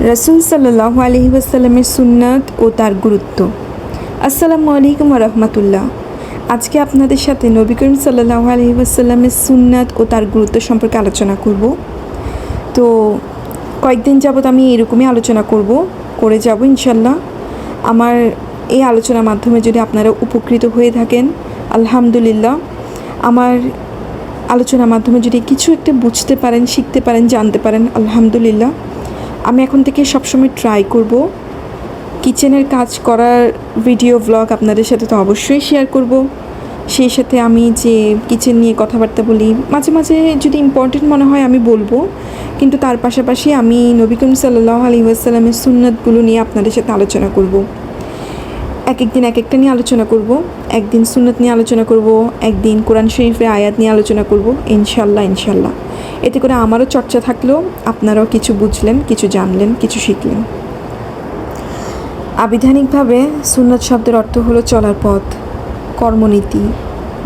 রসুল সাল্লাহ আলহি ওয়াসাল্লামের সুন্নাত ও তার গুরুত্ব। আসসালামু আলাইকুম রহমতুল্লাহ। আজকে আপনাদের সাথে নবী করিম সাল্লাহ আলহি ওয়াসাল্লামের সুন্নাত ও তার গুরুত্ব সম্পর্কে আলোচনা করব। তো, কয়েকদিন যাবৎ আমি এরকমই আলোচনা করব, করে যাব ইনশাল্লাহ আমার এই আলোচনার মাধ্যমে যদি আপনারা উপকৃত হয়ে থাকেন, আলহামদুলিল্লাহ। আমার আলোচনার মাধ্যমে যদি কিছু একটা বুঝতে পারেন, শিখতে পারেন, জানতে পারেন, আলহামদুলিল্লাহ। আমি এখন থেকে সবসময় ট্রাই করব। কিচেনের কাজ করার ভিডিও ব্লগ আপনাদের সাথে তো অবশ্যই শেয়ার করব। সেই সাথে আমি যে কিচেন নিয়ে কথাবার্তা বলি, মাঝে মাঝে যদি ইম্পর্টেন্ট মনে হয় আমি বলব। কিন্তু তার পাশাপাশি আমি নবী করিম সাল্লাহ ওয়াসাল্লামের সুন্নাতগুলো নিয়ে আপনাদের সাথে আলোচনা করব। এক একদিন এক একটা নিয়ে আলোচনা করব, একদিন সুন্নত নিয়ে আলোচনা করব, একদিন কোরআন শরীফের আয়াত নিয়ে আলোচনা করব ইনশাল্লাহ ইনশাল্লাহ এতে করে আমারও চর্চা থাকলেও আপনারাও কিছু বুঝলেন, কিছু জানলেন, কিছু শিখলেন। আবিধানিকভাবে সুন্নত শব্দের অর্থ হলো চলার পথ, কর্মনীতি,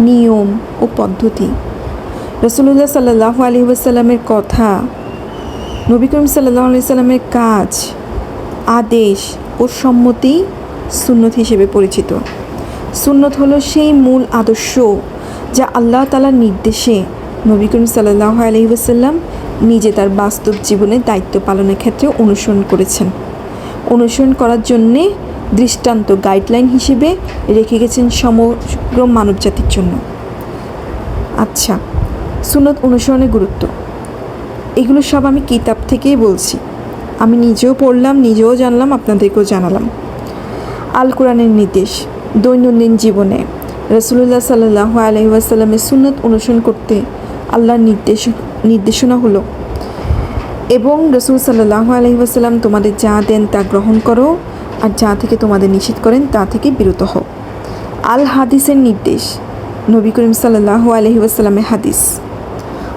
নিয়ম ও পদ্ধতি। রসুল্লাহ সাল্লাহ আলী ওয়াসাল্লামের কথা, নবী করিম সাল্লাহ আলি সাল্লামের কাজ, আদেশ ও সম্মতি সুন্নত হিসেবে পরিচিত। সুন্নত হলো সেই মূল আদর্শ যা আল্লাহ তালার নির্দেশে নবী করিম সাল্লাহ আলহি ওয়াসাল্লাম নিজে তার বাস্তব জীবনে দায়িত্ব পালনের ক্ষেত্রে অনুসরণ করেছেন। অনুসরণ করার জন্যে দৃষ্টান্ত গাইডলাইন হিসেবে রেখে গেছেন সমগ্র মানবজাতির জন্য। আচ্ছা সুনত অনুসরণের গুরুত্ব। এগুলো সব আমি কিতাব থেকেই বলছি। আমি নিজেও পড়লাম, নিজেও জানলাম, আপনাদেরকেও জানালাম। আল কোরআনের নির্দেশ, দৈনন্দিন জীবনে। রসুল্লাহ সাল্লাহ আলহিউসাল্লামের সুন্নত অনুসরণ করতে আল্লাহর নির্দেশ, নির্দেশনা হলো, এবং রসুল সাল্লাহ আলহিউসাল্লাম তোমাদের যা দেন তা গ্রহণ করো, আর যা থেকে তোমাদের নিষেধ করেন তা থেকে বিরত হও। আল হাদিসের নির্দেশ, নবী করিম সাল্লাহ আলহিউসাল্লামের হাদিস।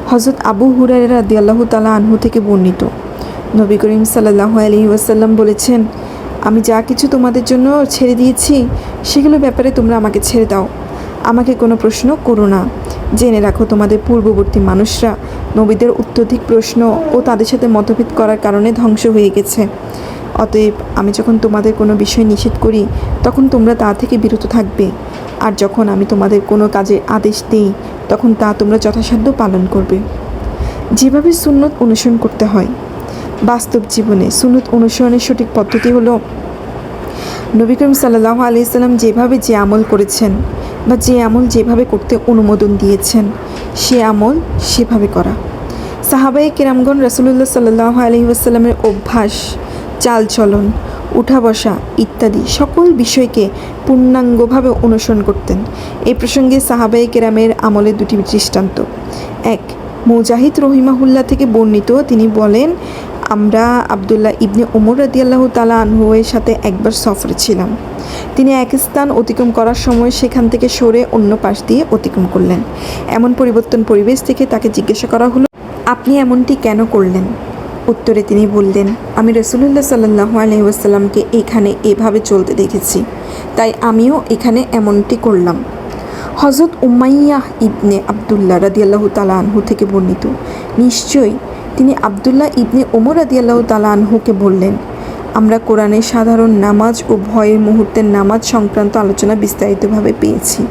হজরত আবু হুরাই রাদি আল্লাহ তালা আনহু থেকে বর্ণিত। নবী করিম সাল্লাহ আলহি বলেছেন আমি যা কিছু তোমাদের জন্য ছেড়ে দিয়েছি, সেগুলো ব্যাপারে তোমরা আমাকে ছেড়ে দাও। আমাকে কোনো প্রশ্ন করো না। জেনে রাখো তোমাদের পূর্ববর্তী মানুষরা নবীদের অত্যধিক প্রশ্ন ও তাদের সাথে মতভেদ করার কারণে ধ্বংস হয়ে গেছে। অতএব আমি যখন তোমাদের কোনো বিষয় নিষেধ করি, তখন তোমরা তা থেকে বিরত থাকবে। আর যখন আমি তোমাদের কোনো কাজে আদেশ দিই, তখন তা তোমরা যথাসাধ্য পালন করবে। যেভাবে সুন্নত অনুসরণ করতে হয় বাস্তব জীবনে। সুন্নত অনুসরণের সঠিক পদ্ধতি হলো নবী করিম সাল্লাহ আলিয়াল্লাম যেভাবে যে আমল করেছেন বা যে আমল যেভাবে করতে অনুমোদন দিয়েছেন, সে আমল সেভাবে করা। সাহাবাই কেরামগণ রসুল্লাহ সাল্লাহ আলহি আসাল্লামের অভ্যাস, চালচলন, উঠা বসা ইত্যাদি সকল বিষয়কে পূর্ণাঙ্গভাবে অনুসরণ করতেন। এই প্রসঙ্গে সাহাবাই কেরামের আমলে দুটি দৃষ্টান্ত। এক, মুজাহিদ রহিমাহুল্লাহ থেকে বর্ণিত তিনি বলেন আমরা আবদুল্লাহ ইবনে উমর রাদি আল্লাহ তালা আনহুয়ের সাথে একবার সফরে ছিলাম। তিনি এক স্থান অতিক্রম করার সময় সেখান থেকে সরে অন্য পাশ দিয়ে অতিক্রম করলেন। এমন পরিবর্তন পরিবেশ থেকে তাকে জিজ্ঞাসা করা হলো, আপনি এমনটি কেন করলেন? উত্তরে তিনি বললেন, আমি রসুল্লাহ সাল্লাহ আলহিউসাল্লামকে এখানে এভাবে চলতে দেখেছি, তাই আমিও এখানে এমনটি করলাম। হজরত উমাইয়াহ ইবনে আবদুল্লাহ রাদিয়াল্লাহু তালা আনহু থেকে বর্ণিত, নিশ্চয়ই তিনি আবদুল্লাহ ইবনে ওমর রাদিয়াল্লাহু তালা আনহুকে বললেন, আমরা কোরআনের সাধারণ নামাজ ও ভয়ের মুহূর্তের নামাজ সংক্রান্ত আলোচনা বিস্তারিতভাবে পেয়েছি,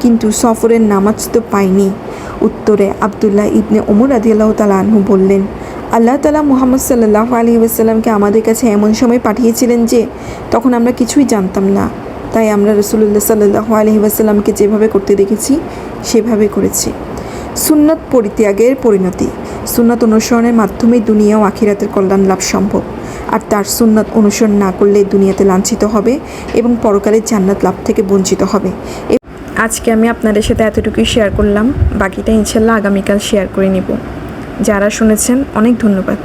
কিন্তু সফরের নামাজ তো পাইনি। উত্তরে আবদুল্লাহ ইবনে ওমর রাদিয়াল্লাহু তালা আনহু বললেন, আল্লাহ তালা মুহাম্মদ সাল্লাহ আলী ওয়াসাল্লামকে আমাদের কাছে এমন সময় পাঠিয়েছিলেন যে, তখন আমরা কিছুই জানতাম না। তাই আমরা রসুল্লাহ সাল্লাহ আলহি ওয়াসাল্লামকে যেভাবে করতে দেখেছি, সেভাবে করেছি। সুন্নত পরিত্যাগের পরিণতি। সুন্নত অনুসরণের মাধ্যমেই দুনিয়া ও আখিরাতের কল্যাণ লাভ সম্ভব। আর তার সুন্নত অনুসরণ না করলে দুনিয়াতে লাঞ্ছিত হবে এবং পরকালের জান্নাত লাভ থেকে বঞ্চিত হবে। আজকে আমি আপনাদের সাথে এতটুকুই শেয়ার করলাম। বাকিটা ইনশাল্লাহ আগামীকাল শেয়ার করে নিব। যারা শুনেছেন, অনেক ধন্যবাদ।